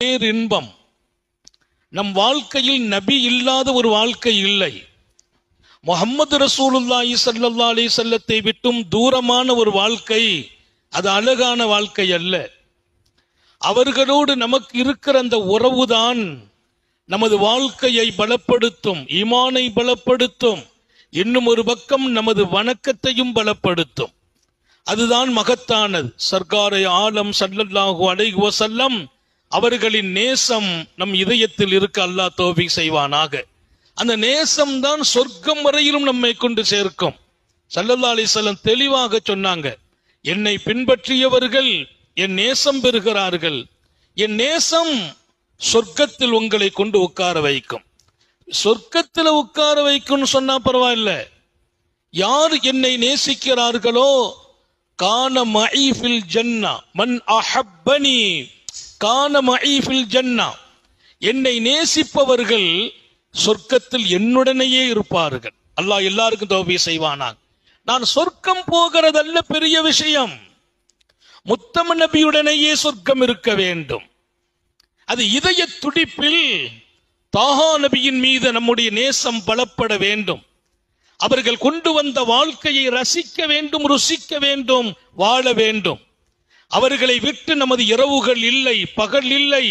பேரின்பம். நம் வாழ்க்கையில் நபி இல்லாத ஒரு வாழ்க்கை இல்லை. முகமது ரசூலுல்லாஹி சல்லா அலி செல்லத்தை விட்டும் தூரமான ஒரு வாழ்க்கை அது அழகான வாழ்க்கை அல்ல. அவர்களோடு நமக்கு இருக்கிற அந்த உறவுதான் நமது வாழ்க்கையை பலப்படுத்தும் ஈமானை பலப்படுத்தும் இன்னும் ஒரு பக்கம் நமது வணக்கத்தையும் பலப்படுத்தும். அதுதான் மகத்தானது. சர்க்காரை ஆலம் சல்லல்லாஹு அலைஹி செல்லம் அவர்களின் நேசம் நம் இதயத்தில் இருக்க அல்லாஹ் தோபி செய்வானாக. அந்த நேசம் தான் சொர்க்கம் வரையிலும் நம்மை கொண்டு சேர்க்கும். சல்லல்லா அலிசல்லம் தெளிவாக சொன்னாங்க என்னை பின்பற்றியவர்கள் என் நேசம் பெறுகிறார்கள். என் நேசம் சொர்க்கத்தில் உங்களை கொண்டு உட்கார வைக்கும். சொர்க்கத்தில் உட்கார வைக்கும்னு சொன்னா பரவாயில்ல. யார் என்னை நேசிக்கிறார்களோ கான மன் அஹப்பனி கான மஈஃபில் ஜன்னா. என்னை நேசிப்பவர்கள் சொர்க்கத்தில் என்னுடனேயே இருப்பார்கள். அல்லாஹ் எல்லாருக்கும் தோபி செய்வானாங்க நான் சொர்க்கம் போகிறதல்ல பெரிய விஷயம். முத்தம நபியுடனேயே சொர்க்கம் இருக்க வேண்டும். அது இதய துடிப்பில் தாஹா நபியின் மீது நம்முடைய நேசம் பலப்பட வேண்டும். அவர்கள் கொண்டு வந்த வாழ்க்கையை ரசிக்க வேண்டும் ருசிக்க வேண்டும் வாழ வேண்டும். அவர்களை விட்டு நமது இரவுகள் இல்லை பகல் இல்லை.